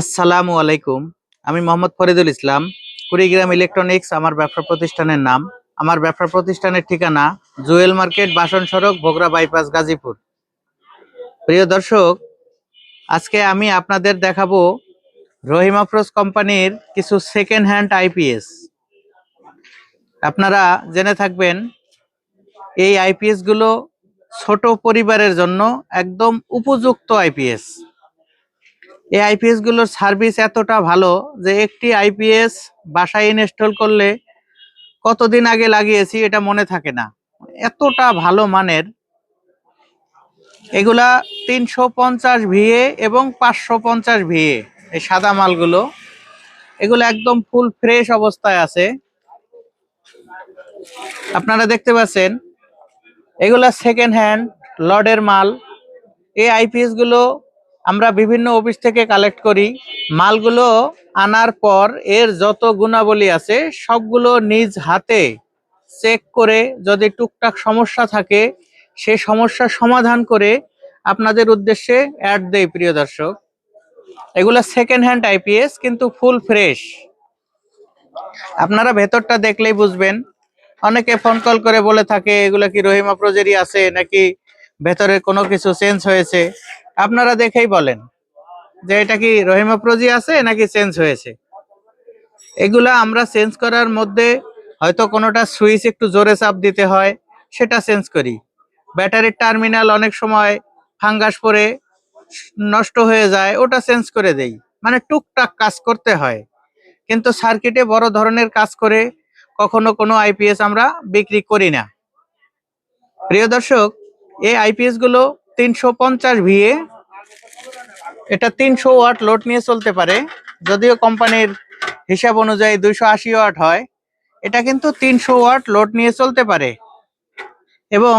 আসসালামু আলাইকুম। আমি মোহাম্মদ ফরিদুল ইসলাম, কুড়িগ্রাম ইলেকট্রনিক্স আমার ব্যবসা প্রতিষ্ঠানের নাম। আমার ব্যবসা প্রতিষ্ঠানের ঠিকানা জুয়েল মার্কেট, বাসন সড়ক, ভোগরা বাইপাস, গাজীপুর। প্রিয় দর্শক, আজকে আমি আপনাদের দেখাবো রহিম আফরোজ কোম্পানির কিছু সেকেন্ড হ্যান্ড আইপিএস আপনারা জেনে থাকবেন, এই আইপিএসগুলো ছোট পরিবারের জন্য একদম উপযুক্ত আইপিএস এই আইপিএসগুলোর সার্ভিস এতটা ভালো যে একটি আইপিএস বাসায় ইনস্টল করলে কতদিন আগে লাগিয়েছি এটা মনে থাকে না। এতটা ভালো মানের। এগুলা তিনশো পঞ্চাশ ভিএ এবং পাঁচশো পঞ্চাশ ভিএ এই সাদা মালগুলো। এগুলো একদম ফুল ফ্রেশ অবস্থায় আছে। আপনারা দেখতে পাচ্ছেন, এগুলা সেকেন্ড হ্যান্ড লডের মাল। এই আইপিএসগুলো আমরা বিভিন্ন অফিস থেকে কালেক্ট করি। মালগুলো আনার পর এর যত গুণাবলী আছে, সবগুলো নিজ হাতে চেক করে যদি টুকটাক সমস্যা থাকে, সে সমস্যার সমাধান করে আপনাদের উদ্দেশ্যে অ্যাড দেয় প্রিয় দর্শক। এগুলা সেকেন্ড হ্যান্ড আইপিএস কিন্তু ফুল ফ্রেশ আপনারা ভেতরটা দেখলেই বুঝবেন। অনেকে ফোন কল করে বলে থাকে, এগুলো কি রহিমা প্রজেরি আছে নাকি ভেতরে কোনো কিছু চেঞ্জ হয়েছে? আপনারা দেখেই বলেন যে এটা কি রহিমা প্রজি আছে নাকি চেঞ্জ হয়েছে? এগুলা আমরা চেঞ্জ করার মধ্যে হয়তো কোনোটা সুইচ একটু জোরে চাপ দিতে হয়, সেটা চেঞ্জ করি। ব্যাটারির টার্মিনাল অনেক সময় ফাঙ্গাস পরে নষ্ট হয়ে যায়, ওটা চেঞ্জ করে দেই। মানে টুকটাক কাজ করতে হয়। কিন্তু সার্কিটে বড় ধরনের কাজ করে কখনো কোনো আইপিএস আমরা বিক্রি করি না। প্রিয় দর্শক, এই আইপিএসগুলো তিনশো পঞ্চাশ ভিএ। এটা তিনশো ওয়াট লোড নিয়ে চলতে পারে। যদিও কোম্পানির হিসাব অনুযায়ী দুইশো আশি ওয়াট হয়। এটা কিন্তু তিনশো ওয়াট লোড নিয়ে চলতে পারে। এবং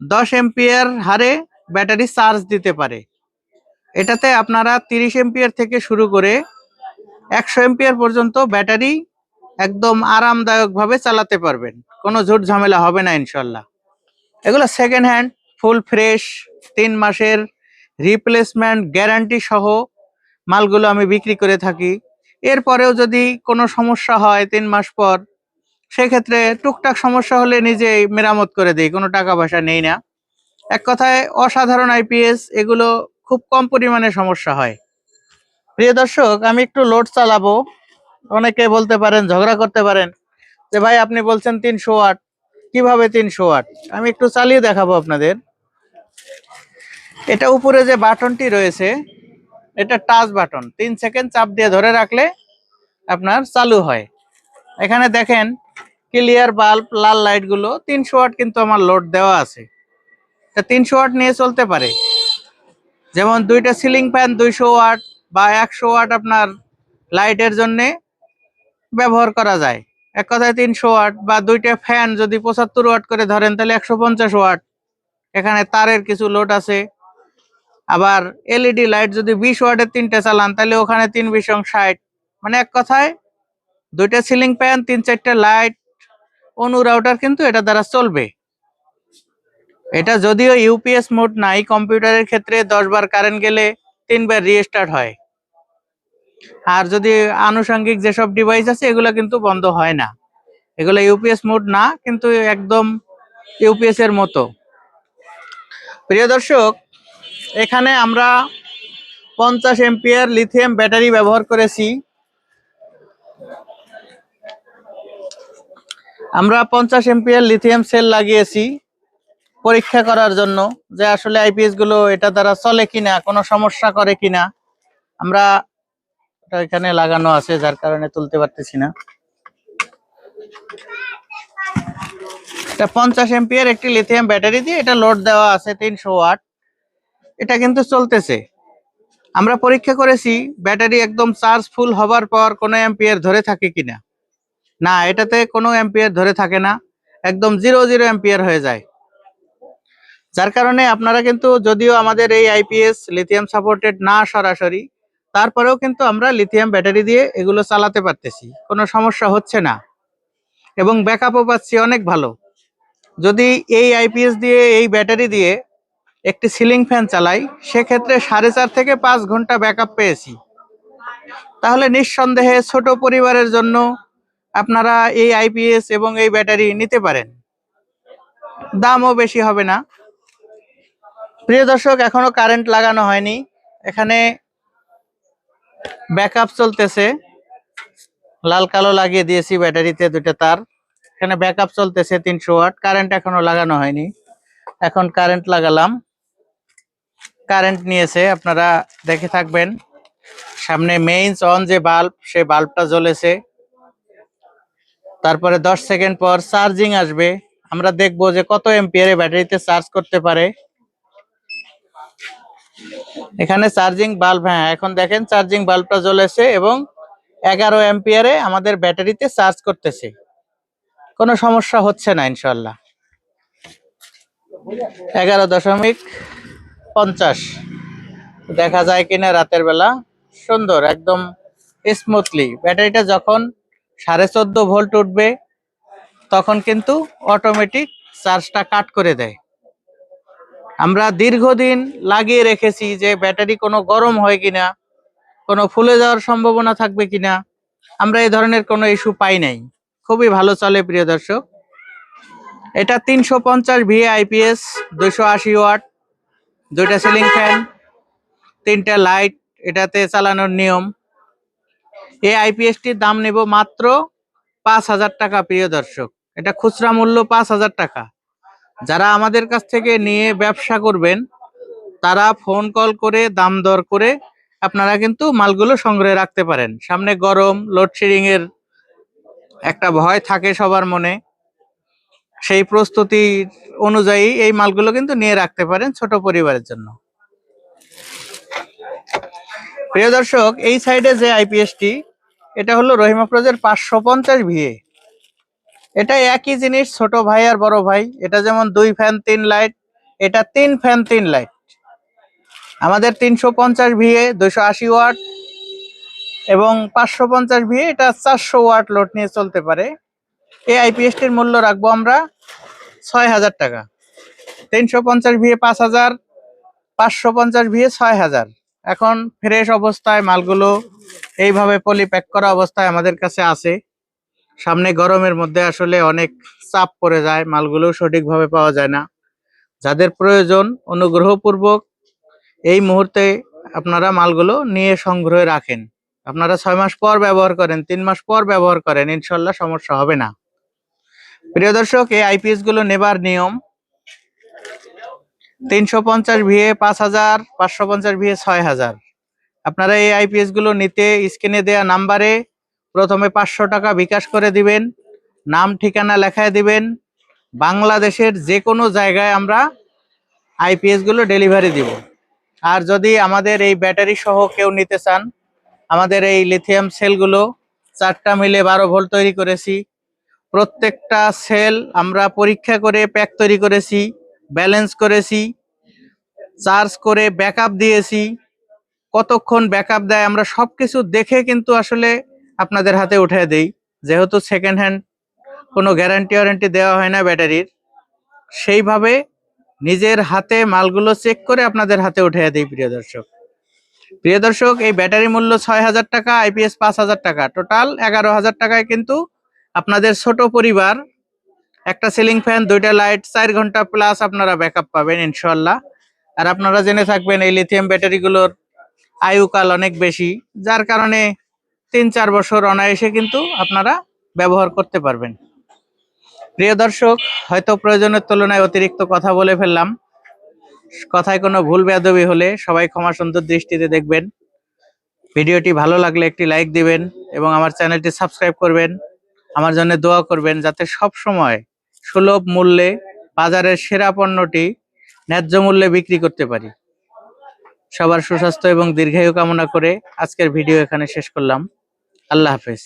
দশ এম্পিয়ার হারে ব্যাটারি চার্জ দিতে পারে। এটাতে আপনারা তিরিশ এম্পিয়ার থেকে শুরু করে একশো এম্পিয়ার পর্যন্ত ব্যাটারি একদম আরামদায়কভাবে চালাতে পারবেন। কোনো ঝুট ঝামেলা হবে না, ইনশাল্লাহ। এগুলো সেকেন্ড হ্যান্ড ফুল ফ্রেশ তিন মাসের রিপ্লেসমেন্ট গ্যারান্টি সহ মালগুলো আমি বিক্রি করে থাকি। এরপরেও যদি কোনো সমস্যা হয় তিন মাস পর, সেক্ষেত্রে টুকটাক সমস্যা হলে নিজেই মেরামত করে দিই, কোনো টাকা পয়সা নেই না। এক কথায় অসাধারণ আইপিএস এগুলো খুব কম পরিমাণে সমস্যা হয়। প্রিয় দর্শক, আমি একটু লোড চালাবো। অনেকে বলতে পারেন, ঝগড়া করতে পারেন, যে ভাই আপনি বলছেন তিনশো ওয়াট কীভাবে তিনশো ওয়াট আমি একটু চালিয়ে দেখাবো আপনাদের। এটা উপরে যে বাটনটি রয়েছে, এটা টাচ বাটন তিন সেকেন্ড চাপ দিয়ে ধরে রাখলে আপনার চালু হয়। এখানে দেখেন ক্লিয়ার বাল্ব লাল লাইটগুলো, তিনশো ওয়াট কিন্তু আমার লোড দেওয়া আছে। তা তিনশো ওয়াট নিয়ে চলতে পারে। যেমন দুইটা সিলিং ফ্যান দুইশো ওয়াট বা একশো ওয়াট আপনার লাইটের জন্যে ব্যবহার করা যায়। এক কথায় তিনশো ওয়াট বা দুইটা ফ্যান যদি পঁচাত্তর ওয়াট করে ধরেন, তাহলে একশো পঞ্চাশ ওয়াট এখানে তারের কিছু লোড আছে। আবার এলইডি লাইট যদি বিশ ওয়ার্ডের তিনটে চালান, তাহলে ওখানে তিন বিশ ষাট। মানে এক কথায়, দুইটা সিলিং ফ্যান তিন চারটা লাইট অনু রাউটার কিন্তু এটা দ্বারা চলবে। এটা যদিও ইউপিএস মোড নাই কম্পিউটারের ক্ষেত্রে দশ বার কারেন্ট গেলে তিনবার রিস্টার্ট হয়। আর যদি আনুষঙ্গিক যেসব ডিভাইস আছে, এগুলো কিন্তু বন্ধ হয় না। এগুলো ইউপিএস মোড না, কিন্তু একদম ইউপিএস এর মতো। প্রিয় দর্শক এখানে আমরা পঞ্চাশ এম্পিয়ার লিথিয়াম ব্যাটারি ব্যবহার করেছি। আমরা পঞ্চাশ এম্পিয়ার লিথিয়াম সেল লাগিয়েছি পরীক্ষা করার জন্য যে আসলে আইপিএসগুলো এটা দ্বারা চলে কিনা, কোনো সমস্যা করে কিনা। আমরা এখানে লাগানো আছে, যার কারণে তুলতে পারতেছি না। এটা পঞ্চাশ এম্পিয়ার একটি লিথিয়াম ব্যাটারি দিয়ে এটা লোড দেওয়া আছে তিনশো ওয়াট। এটা কিন্তু চলতেছে। আমরা পরীক্ষা করেছি, ব্যাটারি একদম চার্জ ফুল হবার পর কোনো এম্পিয়ার ধরে থাকে কিনা। না, এটাতে কোনো এম্পিয়ার ধরে থাকে না, একদম জিরো জিরো এম্পিয়ার হয়ে যায়। যার কারণে আপনারা কিন্তু যদিও আমাদের এই আইপিএস লিথিয়াম সাপোর্টেড না সরাসরি, তারপরেও কিন্তু আমরা লিথিয়াম ব্যাটারি দিয়ে এগুলো চালাতে পারতেছি, কোনো সমস্যা হচ্ছে না। এবং ব্যাকআপও পাচ্ছি অনেক ভালো। যদি এই আইপিএস দিয়ে, এই ব্যাটারি দিয়ে একটি সিলিং ফ্যান চালাই, সেক্ষেত্রে সাড়ে চার থেকে পাঁচ ঘণ্টা ব্যাকআপ পেয়েছি। তাহলে নিঃসন্দেহে ছোট পরিবারের জন্য আপনারা এই আইপিএস এবং এই ব্যাটারি নিতে পারেন। দামও বেশি হবে না। প্রিয় দর্শক, এখনও কারেন্ট লাগানো হয়নি। এখানে ব্যাকআপ চলতেছে। লাল কালো লাগিয়ে দিয়েছি ব্যাটারিতে দুটো তার। এখানে ব্যাকআপ চলতেছে তিনশো ওয়াট। কারেন্ট এখনও লাগানো হয়নি। এখন কারেন্ট লাগালাম। কারেন্ট নিয়েছে, আপনারা দেখে থাকবেন। সামনে মেইনস অন যে বাল্ব সে বাল্বটা জ্বলেছে। তারপরে দশ সেকেন্ড পর চার্জিং আসবে। আমরা দেখব যে কত এম্পিয়ারে ব্যাটারিতে চার্জ করতে পারে। এখানে চার্জিং বাল্ব হ্যাঁ এখন দেখেন চার্জিং বাল্বটা জ্বলেছে এবং এগারো এম্পিয়ারে আমাদের ব্যাটারিতে চার্জ করতেছে। কোনো সমস্যা হচ্ছে না ইনশাল্লাহ এগারো দশমিক পঞ্চাশ। দেখা যায় কিনা রাতের বেলা। সুন্দর, একদম স্মুথলি ব্যাটারিটা যখন সাড়ে চোদ্দ ভোল্ট উঠবে, তখন কিন্তু অটোমেটিক চার্জটা কাট করে দেয়। আমরা দীর্ঘদিন লাগিয়ে রেখেছি যে ব্যাটারি কোনো গরম হয় কিনা, কোনো ফুলে যাওয়ার সম্ভাবনা থাকবে কিনা, আমরা এই ধরনের কোনো ইস্যু পাই নাই। খুবই ভালো চলে, প্রিয় দর্শক। এটা তিনশো পঞ্চাশ ভিএ আইপিএস দুশো আশি ওয়াট দুইটা সিলিং ফ্যান তিনটা লাইট এটাতে চালানোর নিয়ম। এই আইপিএসটির দাম নেব মাত্র পাঁচ হাজার টাকা প্রিয় দর্শক। এটা খুচরা মূল্য পাঁচ হাজার টাকা। যারা আমাদের কাছ থেকে নিয়ে ব্যবসা করবেন তারা ফোন কল করে দাম দর করে আপনারা কিন্তু মালগুলো সংগ্রহে রাখতে পারেন। সামনে গরম লোডশেডিং এর একটা ভয় থাকে সবার মনে। সেই প্রস্তুতি অনুযায়ী এই মালগুলো কিন্তু নিয়ে রাখতে পারেন ছোট পরিবারের জন্য। প্রিয় দর্শক, এই সাইডে যে আইপিএসটি, এটা হলো রহিমাফরোজের পাঁচশো পঞ্চাশ ভিএ। এটা একই জিনিস, ছোট ভাই আর বড় ভাই। এটা যেমন দুই ফ্যান, তিন লাইট, এটা তিন ফ্যান, তিন লাইট। আমাদের তিনশো পঞ্চাশ ভিএ দুশো আশি ওয়াট এবং পাঁচশো পঞ্চাশ ভিএ, এটা চারশো ওয়াট লোড নিয়ে চলতে পারে। এই আইপিএসটির মূল্য রাখব আমরা ছয় হাজার টাকা। তিনশো পঞ্চাশ ভিএ পাঁচ হাজার, পাঁচশো পঞ্চাশ ভিএ ছয় হাজার। এখন ফ্রেশ অবস্থায় মালগুলো এইভাবে পলি প্যাক করা অবস্থায় আমাদের কাছে আছে। সামনে গরমের মধ্যে আসলে অনেক চাপ পড়ে যায়, মালগুলো সঠিকভাবে পাওয়া যায় না। যাদের প্রয়োজন, অনুগ্রহপূর্বক এই মুহূর্তে আপনারা মালগুলো নিয়ে সংগ্রহে রাখেন। আপনারা ছয় মাস পর ব্যবহার করেন, তিন মাস পর ব্যবহার করেন, ইনশাল্লাহ সমস্যা হবে না। প্রিয় দর্শক, এই আইপিএসগুলো নেবার নিয়ম। তিনশো পঞ্চাশ ভিএ পাঁচ হাজার, পাঁচশো পঞ্চাশ ভিএ ছয় হাজার। আপনারা এই আইপিএসগুলো নিতে, স্ক্রিনে দেওয়া নাম্বারে প্রথমে পাঁচশো টাকা বিকাশ করে দিবেন, নাম, ঠিকানা লেখায় দিবেন। বাংলাদেশের যে কোনো জায়গায় আমরা আইপিএসগুলো ডেলিভারি দিব। আর যদি আমাদের এই ব্যাটারি সহ কেউ নিতে চান, আমাদের এই লিথিয়াম সেলগুলো চারটা মিলে বারো ভোল্ট তৈরি করেছি। প্রত্যেকটা সেল আমরা পরীক্ষা করে প্যাক তৈরি করেছি, ব্যালেন্স করেছি, চার্জ করে ব্যাকআপ দিয়েছি। কতক্ষণ ব্যাকআপ দেয় আমরা সব কিছু দেখে কিন্তু আসলে আপনাদের হাতে উঠে দেই। যেহেতু সেকেন্ড হ্যান্ড কোনো গ্যারান্টি ওয়ারেন্টি দেওয়া হয় না ব্যাটারির। সেইভাবে নিজের হাতে মালগুলো চেক করে আপনাদের হাতে উঠে দিই, প্রিয় দর্শক। প্রিয় দর্শক, এই ব্যাটারি মূল্য ছয় হাজার টাকা আইপিএস পাঁচ হাজার টাকা। টোটাল এগারো হাজার টাকায় কিন্তু আপনাদের ছোট পরিবার, একটা সিলিং ফ্যান দুইটা লাইট চার ঘণ্টা প্লাস আপনারা ব্যাকআপ পাবেন ইনশাল্লাহ আর আপনারা জেনে থাকবেন এই লিথিয়াম ব্যাটারিগুলোর আয়ুকাল অনেক বেশি, যার কারণে তিন চার বছর অনায়াসে কিন্তু আপনারা ব্যবহার করতে পারবেন। প্রিয় দর্শক, হয়তো প্রয়োজনের তুলনায় অতিরিক্ত কথা বলে ফেললাম। কথায় কোনো ভুল বেয়াদবি হলে সবাই ক্ষমা সুন্দর দৃষ্টিতে দেখবেন। ভিডিওটি ভালো লাগলে একটি লাইক দিবেন এবং আমার চ্যানেলটি সাবস্ক্রাইব করবেন। আমার জন্য দোয়া করবেন যাতে সব সময় সুলভ মূল্যে বাজারের সেরা পণ্যটি ন্যায্য মূল্যে বিক্রি করতে পারি। সবার সুস্বাস্থ্য এবং দীর্ঘায়ু কামনা করে আজকের ভিডিও এখানে শেষ করলাম। আল্লাহ হাফেজ।